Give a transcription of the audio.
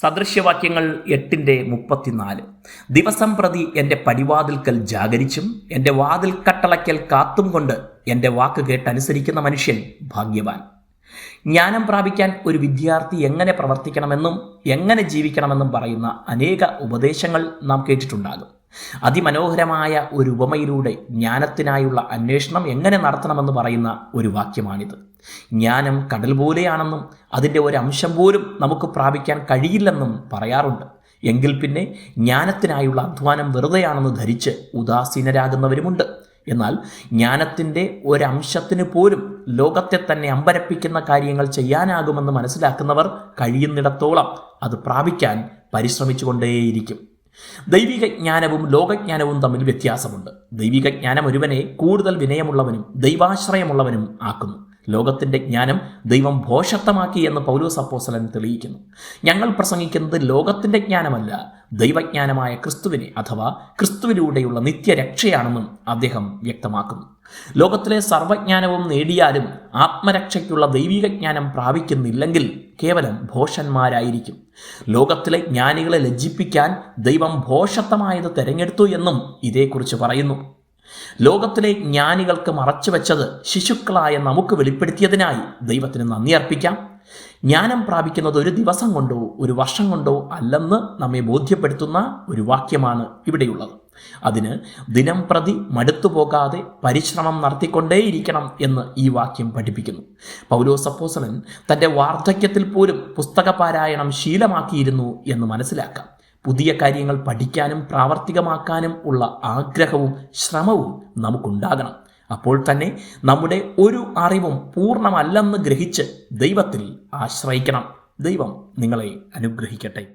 സദൃശ്യവാക്യങ്ങൾ എട്ടിന്റെ മുപ്പത്തിനാല്. ദിവസം പ്രതി എന്റെ പടിവാതിൽക്കൽ ജാഗരിച്ചും എന്റെ വാതിൽ കട്ടളയ്ക്കൽ കാത്തും കൊണ്ട് എന്റെ വാക്ക് കേട്ടനുസരിക്കുന്ന മനുഷ്യൻ ഭാഗ്യവാൻ. ജ്ഞാനം പ്രാപിക്കാൻ ഒരു വിദ്യാർത്ഥി എങ്ങനെ പ്രവർത്തിക്കണമെന്നും എങ്ങനെ ജീവിക്കണമെന്നും പറയുന്ന അനേക ഉപദേശങ്ങൾ നാം കേട്ടിട്ടുണ്ടാകും. അതിമനോഹരമായ ഒരു ഉപമയിലൂടെ ജ്ഞാനത്തിനായുള്ള അന്വേഷണം എങ്ങനെ നടത്തണമെന്ന് പറയുന്ന ഒരു വാക്യമാണിത്. ജ്ഞാനം കടൽ പോലെയാണെന്നും അതിന്റെ ഒരു അംശം പോലും നമുക്ക് പ്രാപിക്കാൻ കഴിയില്ലെന്നും പറയാറുണ്ട്. എങ്കിൽ പിന്നെ ജ്ഞാനത്തിനായുള്ള അധ്വാനം വെറുതെയാണെന്ന് ധരിച്ച് ഉദാസീനരാകുന്നവരുമുണ്ട്. എന്നാൽ ജ്ഞാനത്തിന്റെ ഒരംശത്തിന് പോലും ലോകത്തെ തന്നെ അമ്പരപ്പിക്കുന്ന കാര്യങ്ങൾ ചെയ്യാനാകുമെന്ന് മനസ്സിലാക്കുന്നവർ കഴിയുന്നിടത്തോളം അത് പ്രാപിക്കാൻ പരിശ്രമിച്ചുകൊണ്ടേയിരിക്കും. ദൈവിക ജ്ഞാനവും ലോകജ്ഞാനവും തമ്മിൽ വ്യത്യാസമുണ്ട്. ദൈവിക ജ്ഞാനം ഒരുവനെ കൂടുതൽ വിനയമുള്ളവനും ദൈവാശ്രയമുള്ളവനും ആക്കുന്നു. ലോകത്തിന്റെ ജ്ഞാനം ദൈവം ഭോഷത്വമാക്കി എന്ന് പൗലോസ് അപ്പോസലൻ തെളിയിക്കുന്നു. ഞങ്ങൾ പ്രസംഗിക്കുന്നത് ലോകത്തിന്റെ ജ്ഞാനമല്ല ദൈവജ്ഞാനമായ ക്രിസ്തുവിനെ അഥവാ ക്രിസ്തുവിലൂടെയുള്ള നിത്യരക്ഷയാണെന്നും അദ്ദേഹം വ്യക്തമാക്കുന്നു. ലോകത്തിലെ സർവജ്ഞാനവും നേടിയാലും ആത്മരക്ഷയ്ക്കുള്ള ദൈവിക ജ്ഞാനം പ്രാപിക്കുന്നില്ലെങ്കിൽ കേവലം ഭോഷന്മാരായിരിക്കും. ലോകത്തിലെ ജ്ഞാനികളെ ലജ്ജിപ്പിക്കാൻ ദൈവം ഭോഷത്വമായത് തിരഞ്ഞെടുത്തു എന്നും ഇതേക്കുറിച്ച് പറയുന്നു. ലോകത്തിലെ ജ്ഞാനികൾക്ക് മറച്ചു വെച്ചത് ശിശുക്കളായ നമുക്ക് വെളിപ്പെടുത്തിയതിനായി ദൈവത്തിന് നന്ദി അർപ്പിക്കാം. ജ്ഞാനം പ്രാപിക്കുന്നത് ഒരു ദിവസം കൊണ്ടോ ഒരു വർഷം കൊണ്ടോ അല്ലെന്ന് നമ്മെ ബോധ്യപ്പെടുത്തുന്ന ഒരു വാക്യമാണ് ഇവിടെയുള്ളത്. അതിന് ദിനം പ്രതി മടുത്തു പോകാതെ പരിശ്രമം നടത്തിക്കൊണ്ടേയിരിക്കണം എന്ന് ഈ വാക്യം പഠിപ്പിക്കുന്നു. പൗലോസ് സപ്പോസലൻ തന്റെ വാർദ്ധക്യത്തിൽ പോലും പുസ്തക പുസ്തകപാരായണം ശീലമാക്കിയിരുന്നു എന്ന് മനസ്സിലാക്കാം. പുതിയ കാര്യങ്ങൾ പഠിക്കാനും പ്രാവർത്തികമാക്കാനും ഉള്ള ആഗ്രഹവും ശ്രമവും നമുക്കുണ്ടാകണം. അപ്പോൾ തന്നെ നമ്മുടെ ഒരു അറിവും പൂർണമല്ലെന്ന് ഗ്രഹിച്ച് ദൈവത്തിൽ ആശ്രയിക്കണം. ദൈവം നിങ്ങളെ അനുഗ്രഹിക്കട്ടെ.